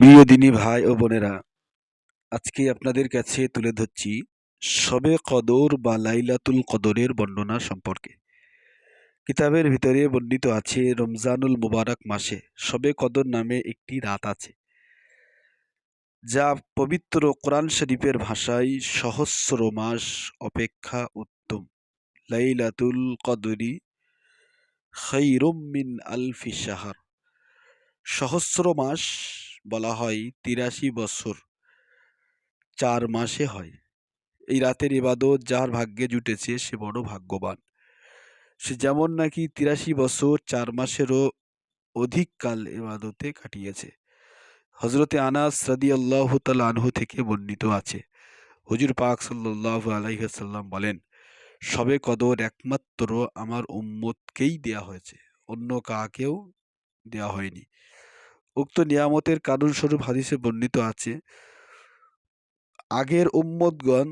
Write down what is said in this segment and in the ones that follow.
প্রিয় দিনী ভাই ও বোনেরা, আজকে আপনাদের কাছে তুলে ধরছি সবে কদর বা লাইলাতুল কদরের বর্ণনা সম্পর্কে। কিতাবের ভিতরে বর্ণিত আছে, রমজানুল মুবারক মাসে সবে কদর নামে একটি রাত আছে, যা পবিত্র কোরআন শরীফের ভাষায় সহস্র মাস অপেক্ষা উত্তম। লাইলাতুল কদরি খৈরুম মিন আলফি সাহার সহস্র মাস বলা হয় তিরাশি বছর চার মাসে হয়। এই রাতের ইবাদত যার ভাগ্যে জুটেছে সে বড় ভাগ্যবান। সে যেমন নাকি তিরাশি বছর চার মাসেরও অধিক কাল ইবাদতে কাটিয়েছে। হজরতে আনাস রাদি আল্লাহ আনহু থেকে বর্ণিত আছে। হুজুর পাক সাল্লাহ আলাইসাল্লাম বলেন, সবে কদর একমাত্র আমার উম্মতকেই দেয়া হয়েছে, অন্য কাকেও দেওয়া হয়নি। উক্ত নিয়ামতের কারণস্বরূপ হাদিসে বর্ণিত আছে, আগের উম্মতগণ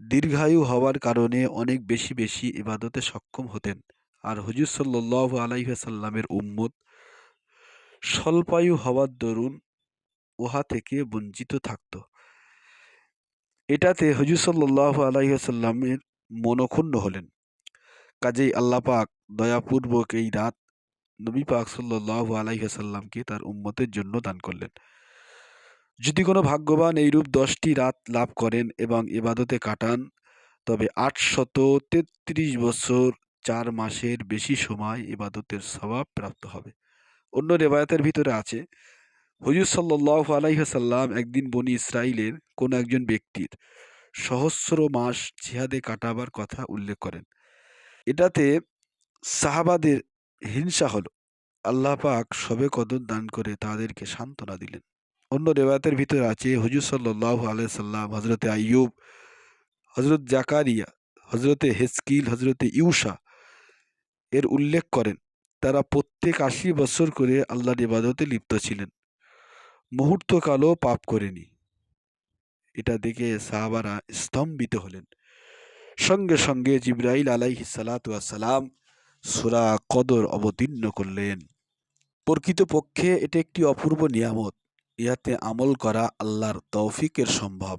দীর্ঘায়ু হওয়ার কারণে অনেক বেশি বেশি ইবাদতে সক্ষম হতেন। আর হুজুর সাল্লাহ আলাইসাল্লামের উম্মত স্বল্পায়ু হওয়ার দরুন উহা থেকে বঞ্চিত থাকত। এটাতে হুজুর সাল্লাহ আলাইসাল্লামের মনক্ষুণ্ণ হলেন। কাজেই আল্লাপাক দয়াপূর্বক এই রাত নবী পাক সাল্লাহ আলাইসাল্লামকে তার উম্মতের জন্য দান করলেন। যদি কোনো ভাগ্যবান এইরূপ দশটি রাত লাভ করেন এবং ইবাদতে কাটান, তবে আটশত তেত্রিশ বছর চার মাসের বেশি সময় ইবাদতের স্বভাব প্রাপ্ত হবে। অন্য রেবায়তের ভিতরে আছে, হুজুর সাল্লাহ আলাইহাসাল্লাম একদিন বনি ইসরায়েলের কোন একজন ব্যক্তির সহস্র মাস জিহাদে কাটাবার কথা উল্লেখ করেন। এটাতে সাহাবাদের হিংসা হলো। আল্লাহ পাক সবে কদর দান করে তাদেরকে সান্ত্বনা দিলেন। অন্য রেবায়তের ভিতরে আছে, হুজুর সাল্লাহ আলাইসাল্লাম হজরতে আইয়ুব হজরত জাকারিয়া হজরতে হেসকিল হজরতে ইউসা এর উল্লেখ করেন। তারা প্রত্যেক আশি বছর করে আল্লাহর ইবাদতে লিপ্ত ছিলেন। মুহূর্তকালও পাপ করেনি। এটা দেখে সাহাবারা স্তম্ভিত হলেন। সঙ্গে সঙ্গে জিব্রাইল আলাইহি সালাম সুরা কদর অবতীর্ণ করলেন। প্রকৃতপক্ষে এটি একটি অপূর্ব নিয়ামত। ইহাতে আমল করা আল্লাহর তৌফিকের সম্ভব।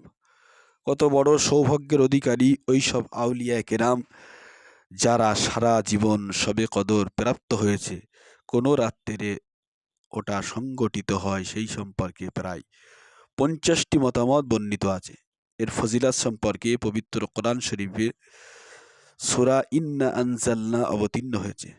কত বড় সৌভাগ্যের অধিকারী ওইসব আউলিয়া কেরাম, যারা সারা জীবন সবে কদর প্রাপ্ত হয়েছে। কোনো রাত্রে ওটা সংগঠিত হয় সেই সম্পর্কে প্রায় পঞ্চাশটি মতামত বর্ণিত আছে। এর ফজিলাত সম্পর্কে পবিত্র কোরআন শরীফে সোরা ইন্না আনজাল্না অবতীর্ণ হয়েছে।